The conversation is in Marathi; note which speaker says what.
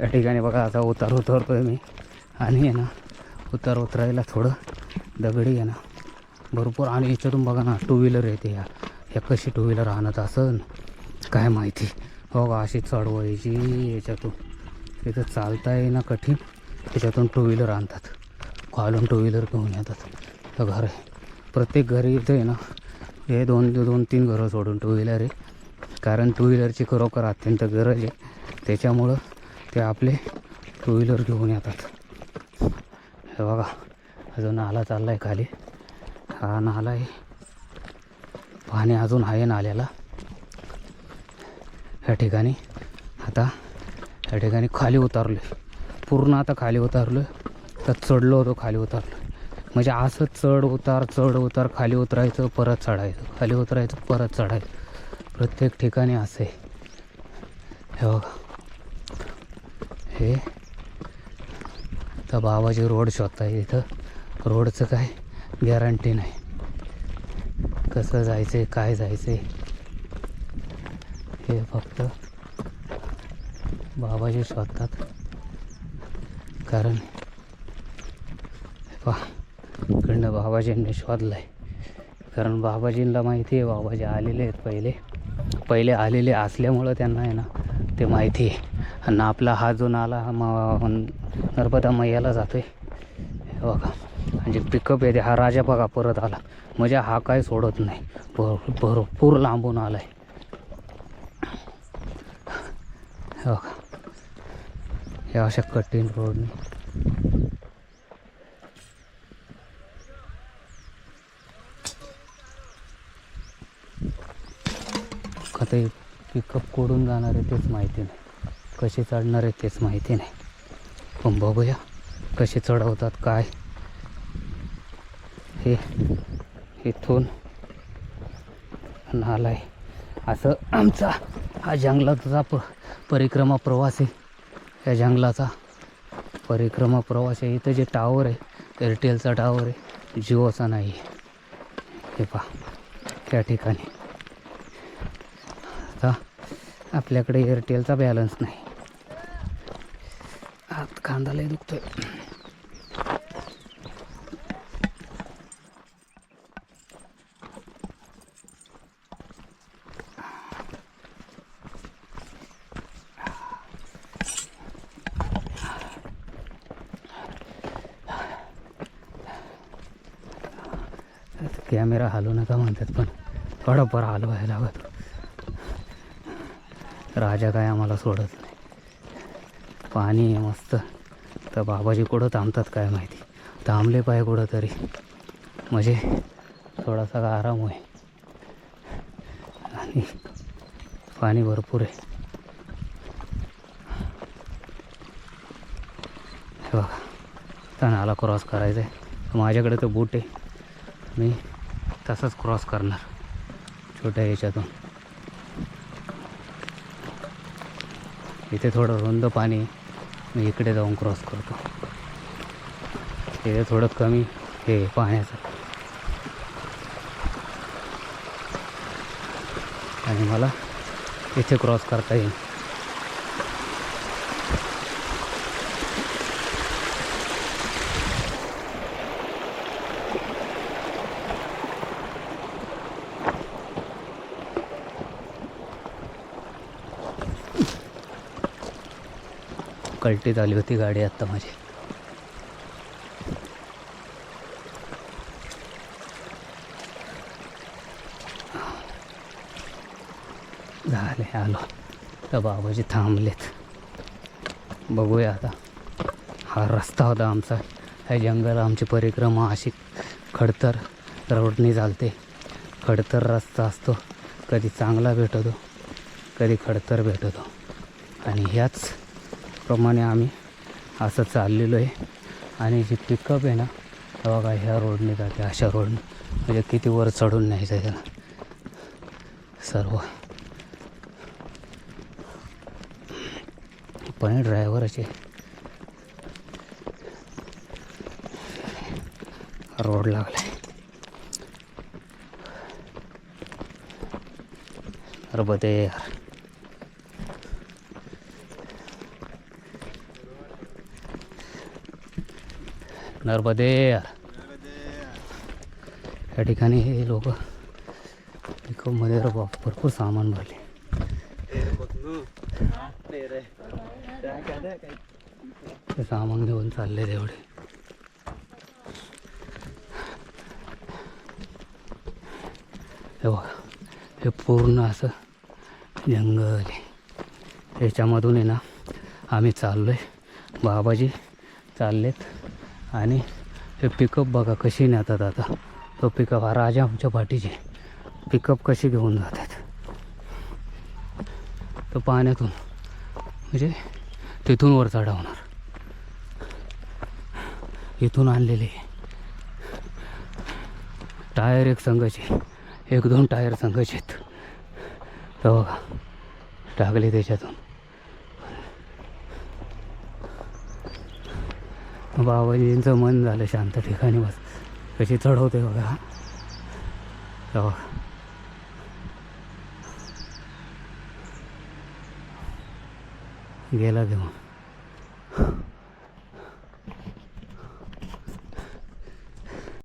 Speaker 1: या ठिकाणी बघा आता उतार उतरतो आहे मी. आणि आहे ना उतार उतरायला थोडं दगडी आहे ना भरपूर. आणि याच्यातून बघा ना टू व्हीलर येते या ह्या कशी टू व्हीलर आणत असं काय माहिती. हो का अशी चढवायची याच्यातून. इथं चालता येईना कठीण. त्याच्यातून टू व्हीलर आणतात. खालून टू व्हीलर घेऊन येतात. तर घर आहे. प्रत्येक घरी इथं आहे ना हे दोन दोन तीन घरं सोडून टू व्हीलर आहे. कारण टू व्हीलरची खरोखर अत्यंत गरज आहे. त्याच्यामुळं ते आपले टू व्हीलर घेऊन येतात. हे बघा अजून नाला चालला आहे खाली. हा नाला आहे. पाणी अजून आहे नाल्याला. ह्या ठिकाणी आता ह्या ठिकाणी खाली उतारलो आहे पूर्ण आता खाली उतारलो आहे तर चढलो होतो खाली उतारलो. म्हणजे असं चढ उतार चढ उतार खाली उतरायचं परत चढायचं. खाली उतरायचं परत चढायचं. प्रत्येक ठिकाणी असं. आहे हे बघा. हे तर बाबाजी रोड शोधताय इथं. रोडचं काय? गॅरंटी नाही. कसं जायचं आहे काय जायचं आहे हे फक्त बाबाजी शोधतात. कारण इकडनं बाबाजींनी शोधलं आहे कारण बाबाजींना माहिती आहे बाबाजी आलेले आहेत पहिले. पहिले आलेले असल्यामुळं त्यांना आहे ना ते माहिती आहे. आणि आपला हा जो नाला हा नर्मदा मैयाला जातो आहे बघा. म्हणजे पिकअप येते हा राजा बघा परत आला. म्हणजे हा काय सोडत नाही. भर भरपूर लांबून आला आहे बघा. हे अशा कठीण रोडने पिकअप कोडून जाणार आहे तेच माहिती नाही. कसे चढणार आहे तेच माहिती नाही. पण बघूया कसे चढवतात काय. हे इथून नाला आहे असं आमचा हा जंगलाचा प परिक्रमा प्रवास आहे. या जंगलाचा परिक्रमा प्रवास आहे. इथं जे टावर आहे एअरटेलचा टावर आहे जिओचा नाही आहे. हे पहा त्या ठिकाणी. आता आपल्याकडे एअरटेलचा बॅलन्स नाही. हात खांदाला दुखतोय कॅमेरा हलवू नका म्हणतात पण थोडाफार हलवायला लागत राजा काय आम्हाला सोडत नाही. पाणी आहे मस्त. तर बाबाजी कुठं थांबतात काय माहिती. थांबले पाहिजे कुठं तरी म्हणजे थोडासा आराम होय. आणि पाणी भरपूर आहे. हे बघा. आता नाला क्रॉस करायचा आहे माझ्याकडे तर बूट आहे. मी तसंच क्रॉस करणार. छोट्या याच्यातून इथे थोडं रुंद पाणी आहे. मी इकडे जाऊन क्रॉस करतो. हे थोडं कमी हे पाण्याचं. आणि मला इथे क्रॉस करता येईल. कलटीत आली होती गाडी आत्ता माझी. झाले आलो. तर बाबाजी थांबलेत. बघूया आता. हा रस्ता होता आमचा. हे जंगल आमची परिक्रमा अशी खडतर रोडनी चालते. खडतर रस्ता असतो. कधी चांगला भेटतो कधी खडतर भेटतो. आणि ह्याच प्रमाणे आम्ही असं चाललेलो आहे. आणि जी पिकअप आहे ना तेव्हा बघा ह्या रोडने जाते अशा रोडने म्हणजे किती वर चढून नाही जायचं त्याला सर्व. पण ड्रायव्हरचे रोड लागलाय. अरे बदे यार. नर्मदे या ठिकाणी हे लोक पिकअपमध्ये भरपूर सामान भरले. ते सामान घेऊन चालले तेवढे हे बघा हे पूर्ण असं जंगल आहे. ह्याच्यामधून आहे ना आम्ही चाललो आहे बाबाजी चाललेत. आणि हे पिकअप बघा कशी नेतात आता. तो पिकअप हा राजा आमच्या पाठीचे पिकअप कशी घेऊन जातात. तो पाण्यातून म्हणजे तिथून वर चढवणार. इथून आणलेले टायर एक संघाचे. एक दोन टायर संघाचे आहेत. तर बघा टाकले त्याच्यातून. बाबाजींचं मन झालं शांत ठिकाणी बस. कशी चढवते बघा. तेव्हा. गेला घेऊन